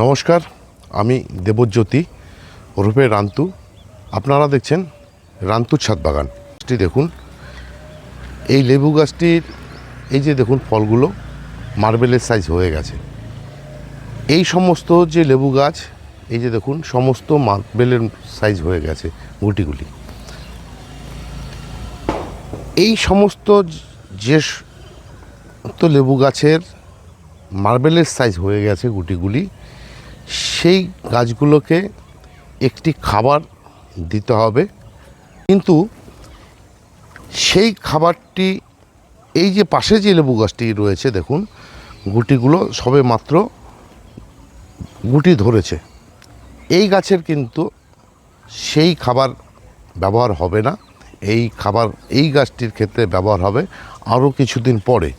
নমস্কার, আমি দেবজ্যোতি ওরফে রান্তু। আপনারা দেখছেন রান্তুর ছাদ বাগান। গাছটি দেখুন, এই লেবু গাছটির, এই যে দেখুন ফলগুলো, মার্বেলের সাইজ হয়ে গেছে। এই সমস্ত যে লেবু গাছ, এই যে দেখুন, সমস্ত মার্বেলের সাইজ হয়ে গেছে গুটিগুলি। এই সমস্ত যে তো লেবু গাছের মার্বেলের সাইজ হয়ে গেছে গুটিগুলি সেই গাছগুলোকে একটি খাবার দিতে হবে। কিন্তু সেই খাবারটি, এই যে পাশে যে লেবু গাছটি রয়েছে, দেখুন, গুটিগুলো সবে মাত্র গুটি ধরেছে। এই গাছের কিন্তু সেই খাবার ব্যবহার হবে না। এই খাবার, এই গাছটির ক্ষেত্রে ব্যবহার হবে আরও কিছুদিন পরে।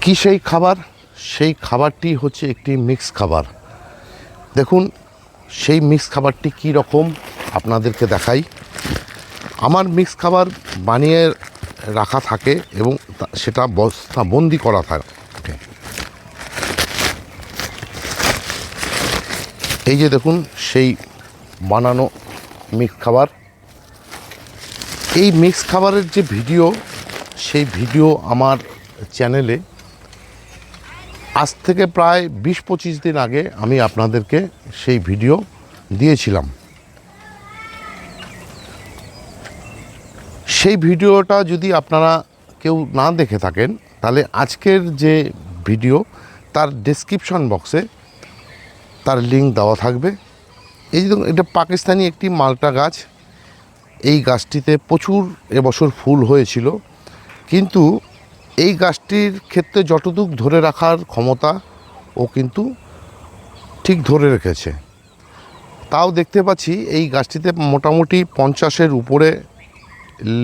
কি সেই খাবার? সেই খাবারটি হচ্ছে একটি মিক্স খাবার। দেখুন, সেই মিক্স খাবারটি কী রকম আপনাদেরকে দেখাই। আমার মিক্স খাবার বানিয়ে রাখা থাকে এবং সেটা বস্তা বন্দি করা থাকে। এই যে দেখুন, সেই বানানো মিক্স খাবার। এই মিক্স খাবারের যে ভিডিও সেই ভিডিও আমার চ্যানেলে আজ থেকে প্রায় বিশ পঁচিশ দিন আগে আমি আপনাদেরকে সেই ভিডিও দিয়েছিলাম। সেই ভিডিওটা যদি আপনারা কেউ না দেখে থাকেন, তাহলে আজকের যে ভিডিও, তার ডেসক্রিপশন বক্সে তার লিঙ্ক দেওয়া থাকবে। এই যে এটা পাকিস্তানি একটি মালটা গাছ। এই গাছটিতে প্রচুর এবছর ফুল হয়েছিল। কিন্তু এই গাছটির ক্ষেত্রে যতটুক ধরে রাখার ক্ষমতা ও কিন্তু ঠিক ধরে রেখেছে। তাও দেখতে পাচ্ছি এই গাছটিতে মোটামুটি পঞ্চাশের উপরে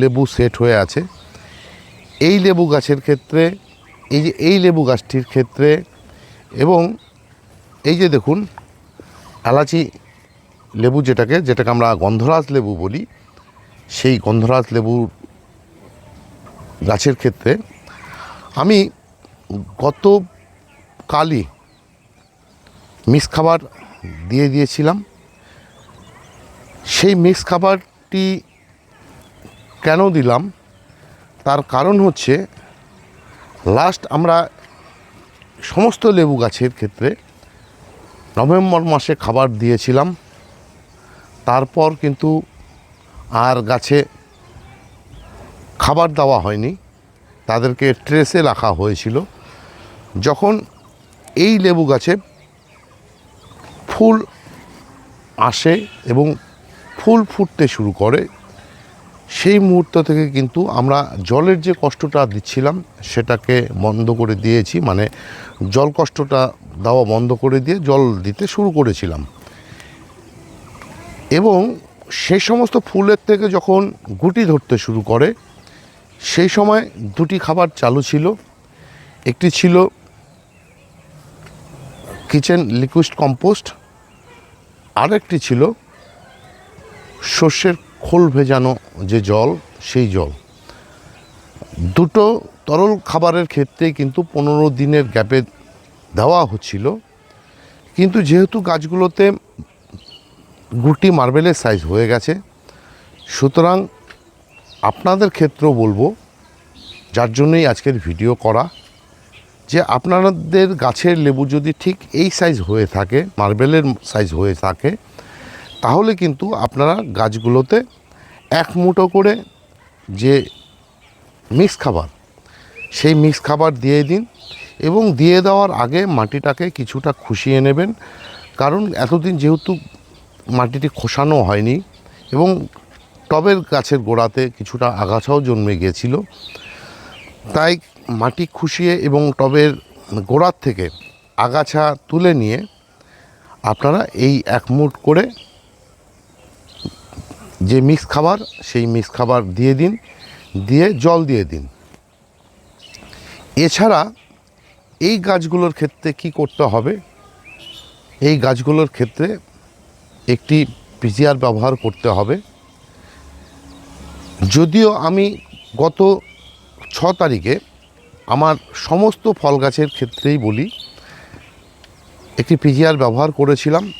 লেবু সেট হয়ে আছে। এই লেবু গাছের ক্ষেত্রে, এই যে, এই লেবু গাছটির ক্ষেত্রে এবং এই যে দেখুন, এলাচি লেবু যেটাকে যেটাকে আমরা গন্ধরাজ লেবু বলি, সেই গন্ধরাজ লেবুর গাছের ক্ষেত্রে আমি গত কালই মিক্স খাবার দিয়ে দিয়েছিলাম। সেই মিক্স খাবারটি কেন দিলাম? তার কারণ হচ্ছে লাস্ট আমরা সমস্ত লেবু গাছের ক্ষেত্রে নভেম্বর মাসে খাবার দিয়েছিলাম। তারপর কিন্তু আর গাছে খাবার দেওয়া হয়নি। তাদেরকে ট্রেসে রাখা হয়েছিল। যখন এই লেবু গাছে ফুল আসে এবং ফুল ফুটতে শুরু করে, সেই মুহূর্ত থেকে কিন্তু আমরা জলের যে কষ্টটা দিচ্ছিলাম, সেটাকে বন্ধ করে দিয়েছি। মানে জল কষ্টটা দেওয়া বন্ধ করে দিয়ে জল দিতে শুরু করেছিলাম। এবং সেই সমস্ত ফুলের থেকে যখন গুটি ধরতে শুরু করে সেই সময় দুটি খাবার চালু ছিল। একটি ছিল কিচেন লিকুইড কম্পোস্ট, আরেকটি ছিল শস্যের খোল ভেজানো যে জল, সেই জল। দুটো তরল খাবারের ক্ষেত্রে কিন্তু পনেরো দিনের গ্যাপে দেওয়া হচ্ছিল। কিন্তু যেহেতু গাছগুলোতে গুটি মার্বেলের সাইজ হয়ে গেছে, সুতরাং আপনাদের ক্ষেত্রেও বলব, যার জন্যই আজকের ভিডিও করা, যে আপনাদের গাছের লেবু যদি ঠিক এই সাইজ হয়ে থাকে, মার্বেলের সাইজ হয়ে থাকে, তাহলে কিন্তু আপনারা গাছগুলোতে এক মুঠো করে যে মিক্স খাবার, সেই মিক্স খাবার দিয়ে দিন এবং দিয়ে দেওয়ার আগে মাটিটাকে কিছুটা খুশিয়ে নেবেন। কারণ এতদিন যেহেতু মাটিটি খোসানো হয়নি এবং টবের গাছের গোড়াতে কিছুটা আগাছাও জন্মে গিয়েছিল। তাই মাটি খুশিয়ে এবং টবের গোড়ার থেকে আগাছা তুলে নিয়ে আপনারা এই এক মুঠ করে যে মিক্স খাবার, সেই মিক্স খাবার দিয়ে দিন, দিয়ে জল দিয়ে দিন। এছাড়া এই গাছগুলোর ক্ষেত্রে কি করতে হবে? এই গাছগুলোর ক্ষেত্রে একটি পিজিআর ব্যবহার করতে হবে। যদিও আমি গত ছ তারিখে আমার সমস্ত ফল গাছের ক্ষেত্রেই বলি, একটি পিজিআর ব্যবহার করেছিলাম।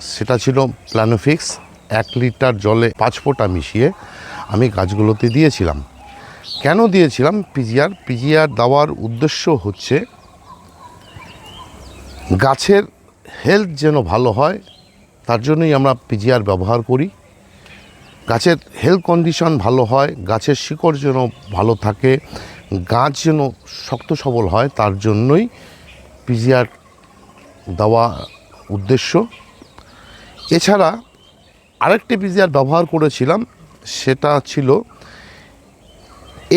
সেটা ছিল প্ল্যানোফিক্স এক লিটার জলে পাঁচ ফোঁটা মিশিয়ে আমি গাছগুলোতে দিয়েছিলাম। কেন দিয়েছিলাম পিজিআর পিজিআর দেওয়ার উদ্দেশ্য হচ্ছে, গাছের হেলথ যেন ভালো হয়, তার জন্যই আমরা পিজিআর ব্যবহার করি। গাছের হেলথ কন্ডিশন ভালো হয়, গাছের শিকড় যেন ভালো থাকে, গাছ যেন শক্ত সবল হয়, তার জন্যই পিজিআর দেওয়া উদ্দেশ্য। এছাড়া আরেকটি পিজিআর ব্যবহার করেছিলাম, সেটা ছিল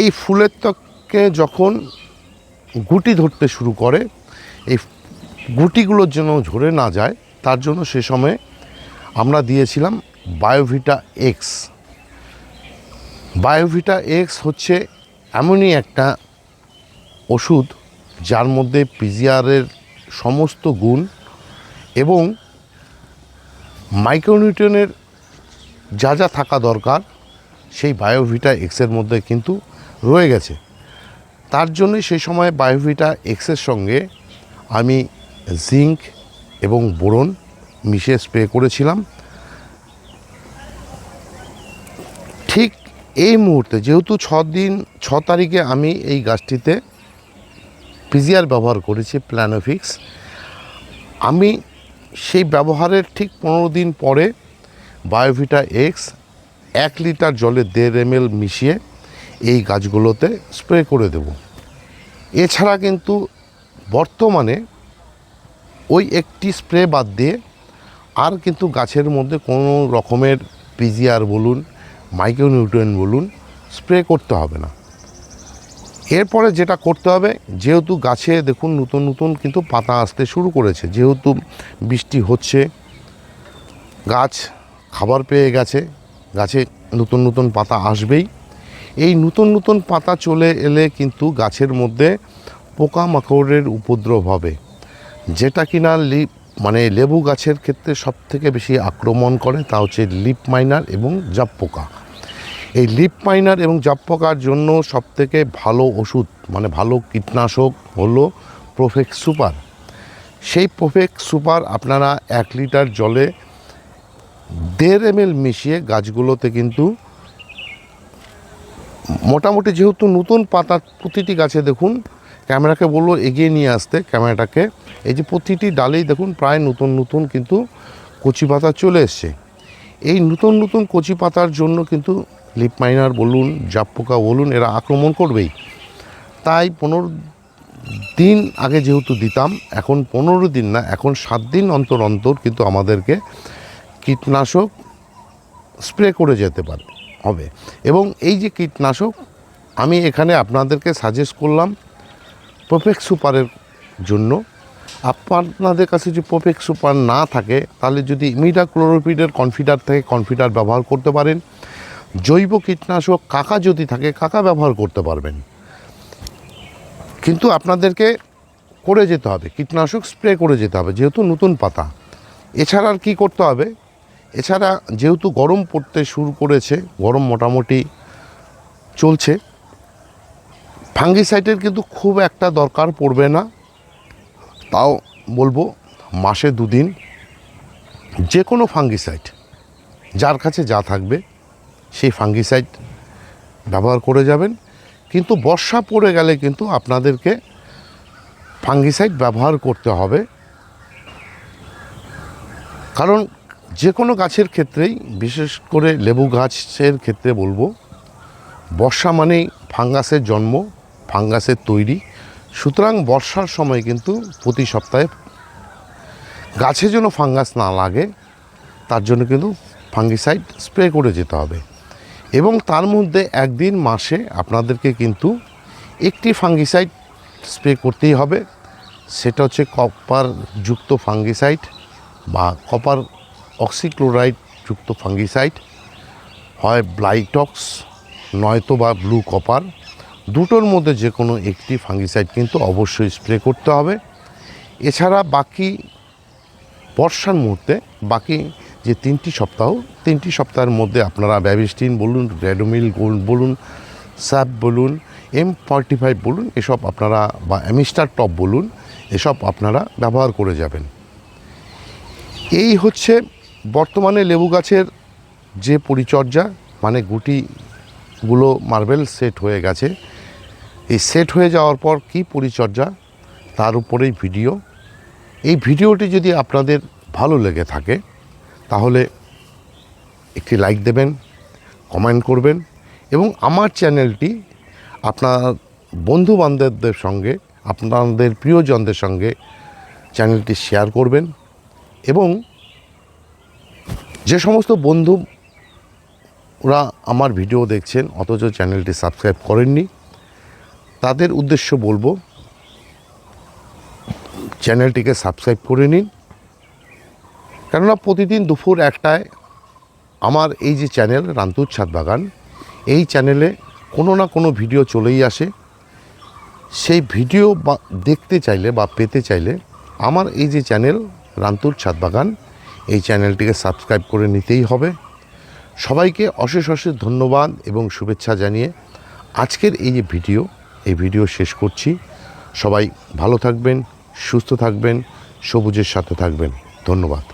এই ফুলের ত্বকে যখন গুটি ধরতে শুরু করে, এই গুটিগুলো যেন ঝরে না যায়, তার জন্য সে সময়ে আমরা দিয়েছিলাম বায়োভিটা এক্স। বায়োভিটা এক্স হচ্ছে এমনই একটা ওষুধ যার মধ্যে পিজিআরের সমস্ত গুণ এবং মাইক্রোনিউট্রনের যা যা থাকা দরকার সেই বায়োভিটা এক্সের মধ্যে কিন্তু রয়ে গেছে। তার জন্যই সেই সময় বায়োভিটা এক্সের সঙ্গে আমি জিঙ্ক এবং বোরন মিশিয়ে স্প্রে করেছিলাম। ঠিক এই মুহূর্তে, যেহেতু ছ দিন, ছ তারিখে আমি এই গাছটিতে পিজিআর ব্যবহার করেছি প্ল্যানোফিক্স আমি সেই ব্যবহারের ঠিক পনেরো দিন পরে বায়োভিটা এক্স এক লিটার জলে দেড় এম মিশিয়ে এই গাছগুলোতে স্প্রে করে দেব। এছাড়া কিন্তু বর্তমানে ওই একটি স্প্রে বাদ দিয়ে আর কিন্তু গাছের মধ্যে কোনো রকমের পিজিআর বলুন মাইক্রোনিউট্রিয়েন্ট বলুন, স্প্রে করতে হবে না। এরপরে যেটা করতে হবে, যেহেতু গাছে দেখুন নতুন নতুন কিন্তু পাতা আসতে শুরু করেছে, যেহেতু বৃষ্টি হচ্ছে, গাছ খাবার পেয়ে গেছে, গাছে নতুন নতুন পাতা আসবেই। এই নতুন নতুন পাতা চলে এলে কিন্তু গাছের মধ্যে পোকামাকড়ের উপদ্রব হবে, যেটা কিনা লিপ মানে লেবু গাছের ক্ষেত্রে সব থেকে বেশি আক্রমণ করে, তা হচ্ছে লিপ মাইনার এবং জাপ পোকা। এই লিপ মাইনার এবং জাপ পোকার জন্য সবথেকে ভালো ওষুধ মানে ভালো কীটনাশক হলো প্রোফেক্স সুপার। সেই প্রোফেক্স সুপার আপনারা এক লিটার জলে দেড় এম মিশিয়ে গাছগুলোতে কিন্তু মোটামুটি যেহেতু নতুন পাতা প্রতিটি গাছে দেখুন, ক্যামেরাকে বলল এগিয়ে নিয়ে আসতে ক্যামেরাটাকে, এই যে প্রতিটি ডালেই দেখুন প্রায় নতুন নতুন কিন্তু কচি পাতা চলে এসছে। এই নতুন নতুন কচি পাতার জন্য কিন্তু লিপ মাইনার বলুন জাপ পোকা বলুন, এরা আক্রমণ করবেই। তাই পনেরো দিন আগে যেহেতু দিতাম, এখন পনেরো দিন না, এখন সাত দিন অন্তর অন্তর কিন্তু আমাদেরকে কীটনাশক স্প্রে করে যেতে পারে, হবে। এবং এই যে কীটনাশক, আমি এখানে আপনাদেরকে সাজেস্ট করলাম প্রোফেক্স সুপারের জন্য। আপনাদের কাছে যদি প্রোফেক্স সুপার না থাকে, তাহলে যদি ইমিডা ক্লোরোপিডের কনফিডার থেকে কনফিডার ব্যবহার করতে পারেন। জৈব কীটনাশক কাকা যদি থাকে, কাকা ব্যবহার করতে পারবেন। কিন্তু আপনাদেরকে করে যেতে হবে, কীটনাশক স্প্রে করে যেতে হবে, যেহেতু নতুন পাতা। এছাড়া আর কী করতে হবে? এছাড়া যেহেতু গরম পড়তে শুরু করেছে, গরম মোটামুটি চলছে, ফাঙ্গিসাইডের কিন্তু খুব একটা দরকার পড়বে না। তাও বলব, মাসে দুদিন যে কোনো ফাঙ্গিসাইড, যার কাছে যা থাকবে। সেই ফাঙ্গিসাইড ব্যবহার করে যাবেন। কিন্তু বর্ষা পড়ে গেলে কিন্তু আপনাদেরকে ফাঙ্গিসাইড ব্যবহার করতে হবে। কারণ যে কোনো গাছের ক্ষেত্রেই, বিশেষ করে লেবু গাছের ক্ষেত্রে বলব, বর্ষা মানেই ফাঙ্গাসের জন্ম ফাঙ্গাসের তৈরি। সুতরাং বর্ষার সময় কিন্তু প্রতি সপ্তাহে গাছে যেন ফাঙ্গাস না লাগে, তার জন্য কিন্তু ফাঙ্গিসাইড স্প্রে করে যেতে হবে। এবং তার মধ্যে একদিন মাসে আপনাদেরকে কিন্তু একটি ফাঙ্গিসাইড স্প্রে করতেই হবে। সেটা হচ্ছে কপার যুক্ত ফাঙ্গিসাইড বা কপার অক্সিক্লোরাইড যুক্ত ফাঙ্গিসাইড হয় ব্লাইটক্স নয়তো বা ব্লু কপার দুটোর মধ্যে যে কোনো একটি ফাঙ্গিসাইড কিন্তু অবশ্যই স্প্রে করতে হবে। এছাড়া বাকি বর্ষার মুহূর্তে বাকি যে তিনটি সপ্তাহ, তিনটি সপ্তাহের মধ্যে আপনারা ব্যাবিস্টিন বলুন, রেডোমিল গোল্ড বলুন, স্যাপ বলুন, এম ফর্টি ফাইভ বলুন, এসব আপনারা বা অ্যামিস্টার টপ বলুন, এসব আপনারা ব্যবহার করে যাবেন। এই হচ্ছে বর্তমানে লেবু গাছের যে পরিচর্যা মানে গুটিগুলো মার্বেল সেট হয়ে গেছে। এই সেট হয়ে যাওয়ার পর কি পরিচর্যা, তার উপরেই ভিডিও। এই ভিডিওটি যদি আপনাদের ভালো লেগে থাকে তাহলে একটি লাইক দেবেন কমেন্ট করবেন এবং আমার চ্যানেলটি আপনার বন্ধু বান্ধবদের সঙ্গে, আপনাদের প্রিয়জনদের সঙ্গে চ্যানেলটি শেয়ার করবেন এবং যে সমস্ত বন্ধু ওরা আমার ভিডিও দেখছেন, অথচ চ্যানেলটি সাবস্ক্রাইব করেননি, তাদের উদ্দেশ্য বলব চ্যানেলটিকে সাবস্ক্রাইব করে নিন। কেননা প্রতিদিন দুপুর একটায় আমার এই যে চ্যানেল রান্তুর ছাদ বাগান, এই চ্যানেলে কোনো না কোনো ভিডিও চলেই আসে। সেই ভিডিও বা দেখতে চাইলে বা পেতে চাইলে আমার এই যে চ্যানেল রান্তুর ছাদ বাগান, এই চ্যানেলটিকে সাবস্ক্রাইব করে নিতেই হবে। সবাইকে অশেষ অশেষ ধন্যবাদ এবং শুভেচ্ছা জানিয়ে আজকের এই যে ভিডিও, এই ভিডিও শেষ করছি। সবাই ভালো থাকবেন, সুস্থ থাকবেন, সবুজের সাথে থাকবেন। ধন্যবাদ।